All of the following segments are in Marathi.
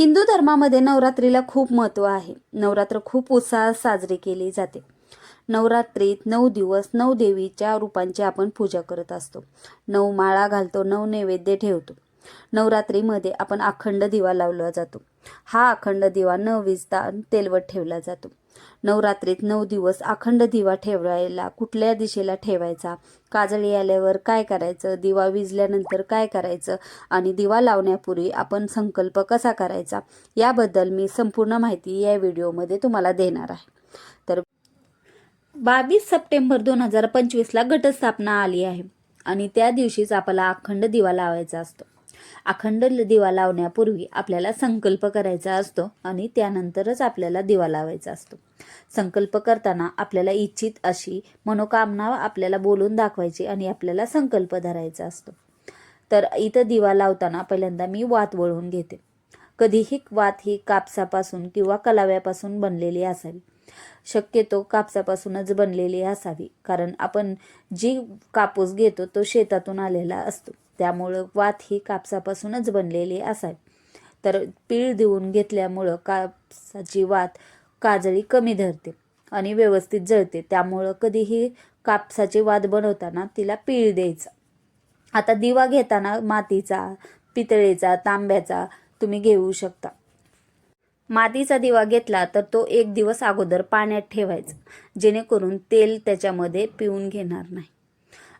हिंदू धर्मामध्ये नवरात्रीला खूप महत्त्व आहे. नवरात्र खूप उत्साहात साजरी केली जाते. नवरात्रीत नऊ दिवस नऊ देवीच्या रूपांची आपण पूजा करत असतो. नऊ माळा घालतो नऊ नैवेद्य ठेवतो. नवरात्रीमध्ये आपण अखंड दिवा लावला जातो. हा अखंड दिवा न विजता तेलवट ठेवला जातो. नवरात्रीत नऊ दिवस अखंड दिवा ठेवायला कुठल्या दिशेला ठेवायचा? काजळी आल्यावर काय करायचं? दिवा विजल्यानंतर काय करायचं? आणि दिवा लावण्यापूर्वी आपण संकल्प कसा करायचा? याबद्दल मी संपूर्ण माहिती या व्हिडिओमध्ये तुम्हाला देणार आहे. तर बावीस सप्टेंबर दोन हजार पंचवीसला घटस्थापना आली आहे आणि त्या दिवशीच आपल्याला अखंड दिवा लावायचा असतो. अखंड दिवा लावण्यापूर्वी आपल्याला संकल्प करायचा असतो आणि त्यानंतरच आपल्याला दिवा लावायचा असतो. संकल्प करताना आपल्याला इच्छित अशी मनोकामना आपल्याला बोलून दाखवायची आणि आपल्याला संकल्प धरायचा असतो. तर इथं दिवा लावताना पहिल्यांदा मी वात वळवून घेते. कधीही वात ही कापसापासून किंवा कलाव्यापासून बनलेली असावी. शक्यतो कापसापासूनच बनलेली असावी कारण आपण जी कापूस घेतो तो शेतातून आलेला असतो. त्यामुळं वात ही कापसापासूनच बनलेली असावी. तर पीळ देऊन घेतल्यामुळं कापसाची वात काजळी कमी धरते आणि व्यवस्थित जळते. त्यामुळं कधीही कापसाची वात बनवताना तिला पीळ द्यायचा. आता दिवा घेताना मातीचा पितळेचा तांब्याचा तुम्ही घेऊ शकता. मातीचा दिवा घेतला तर तो एक दिवस अगोदर पाण्यात ठेवायचा जेणेकरून तेल त्याच्यामध्ये पिऊन घेणार नाही.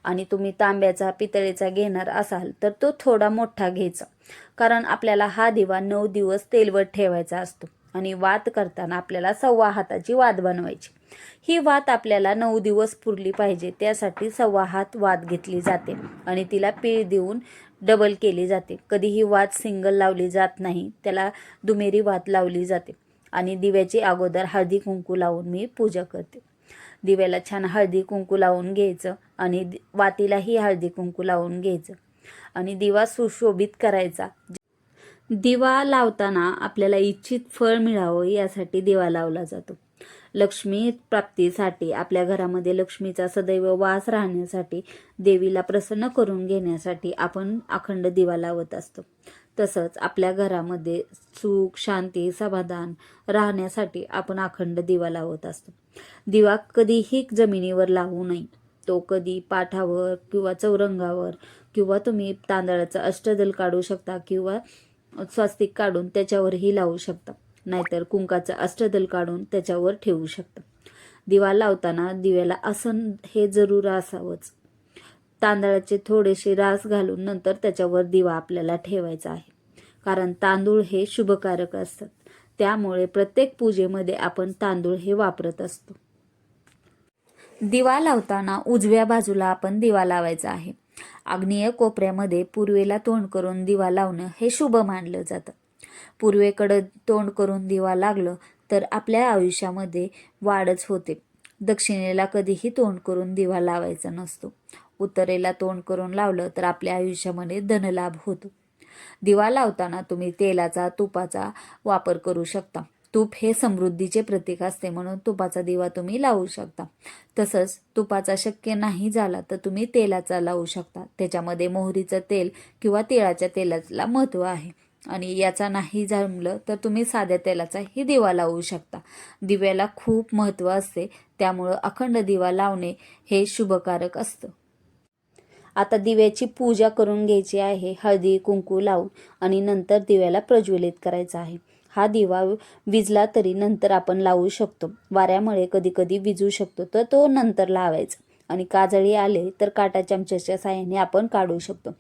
आणि तुम्ही तांब्याचा पितळेचा घेणार असाल तर तो थोडा मोठा घ्यायचा. कारण आपल्याला हा दिवा नऊ दिवस तेलवट ठेवायचा असतो आणि वात करताना आपल्याला सव्वा हाताची वात बनवायची. ही वात आपल्याला नऊ दिवस पुरली पाहिजे त्यासाठी सव्वा हात वात घेतली जाते आणि तिला पीळ देऊन डबल केली जाते. कधीही वात सिंगल लावली जात नाही त्याला दुमेरी वात लावली जाते आणि दिव्याची अगोदर हळदी कुंकू लावून मी पूजा करते. दिव्याला छान हळदी कुंकू लावून घ्यायचं आणि वातीलाही हळदी कुंकू लावून घ्यायचं. आणि दिवा सुशोभित करायचा. दिवा लावताना आपल्याला इच्छित फळ मिळावं यासाठी दिवा लावला जातो. लक्ष्मी प्राप्तीसाठी आपल्या घरामध्ये लक्ष्मीचा सदैव वास राहण्यासाठी देवीला प्रसन्न करून घेण्यासाठी आपण अखंड दिवा लावत असतो. तसंच आपल्या घरामध्ये सुख शांती समाधान राहण्यासाठी आपण अखंड दिवा लावत असतो. दिवा कधीही जमिनीवर लावू नये. तो कधी पाठावर किंवा चौरंगावर किंवा तुम्ही तांदळाचं अष्टदल काढू शकता किंवा स्वास्तिक काढून त्याच्यावरही लावू शकता. नाहीतर कुंकाचं अष्टदल काढून त्याच्यावर ठेवू शकता. दिवा लावताना दिव्याला आसन हे जरूर असावंच. तांदळाचे थोडेसे रास घालून नंतर त्याच्यावर दिवा आपल्याला ठेवायचा आहे. कारण तांदूळ हे शुभकारक असतात. त्यामुळे प्रत्येक पूजेमध्ये आपण तांदूळ हे वापरत असतो. दिवा लावताना उजव्या बाजूला आपण दिवा लावायचा आहे. आग्नेय कोपऱ्यामध्ये पूर्वेला तोंड करून दिवा लावणं हे शुभ मानलं जातं. पूर्वेकडं तोंड करून दिवा लागलं तर आपल्या आयुष्यामध्ये वाढच होते. दक्षिणेला कधीही तोंड करून दिवा लावायचा नसतो. उत्तरेला तोंड करून लावलं तर आपल्या आयुष्यामध्ये धनलाभ होतो. दिवा लावताना तुम्ही तेलाचा तुपाचा वापर करू शकता. तूप हे समृद्धीचे प्रतीक असते म्हणून तुपाचा दिवा तुम्ही लावू शकता. तसंच तुपाचा शक्य नाही झाला तर तुम्ही तेलाचा लावू शकता. त्याच्यामध्ये मोहरीचं तेल किंवा तिळाच्या तेलाला महत्त्व आहे. आणि याचा नाही जमलं तर तुम्ही साध्या तेलाचाही दिवा लावू शकता. दिव्याला खूप महत्त्व असते. त्यामुळं अखंड दिवा लावणे हे शुभकारक असतं. आता दिव्याची पूजा करून घ्यायची आहे. हळदी कुंकू लावून आणि नंतर दिव्याला प्रज्वलित करायचा आहे. हा दिवा विजला तरी नंतर आपण लावू शकतो. वाऱ्यामुळे कधी कधी विजू शकतो तर तो नंतर लावायचा. आणि काजळी आले तर काटा चमच्याच्या साह्याने आपण काढू शकतो.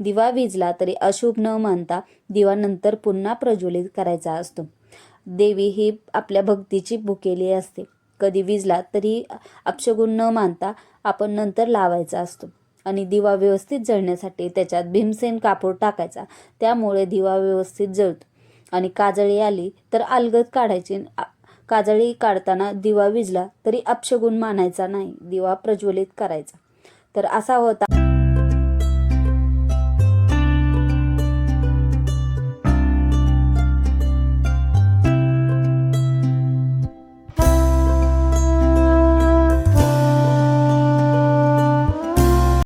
दिवा विजला तरी अशुभ न मानता दिवा नंतर पुन्हा प्रज्वलित करायचा असतो. देवी ही आपल्या भक्तीची भुकेली असते. कधी विजला तरी अपशगुन न मानता आपण नंतर लावायचा असतो. आणि दिवा व्यवस्थित जळण्यासाठी त्याच्यात भीमसेन कापूर टाकायचा. त्यामुळे दिवा व्यवस्थित जळतो. आणि काजळी आली तर अलगद काढायची. काजळी काढताना दिवा विजला तरी अपशगुन मानायचा नाही. दिवा प्रज्वलित करायचा. तर असा होता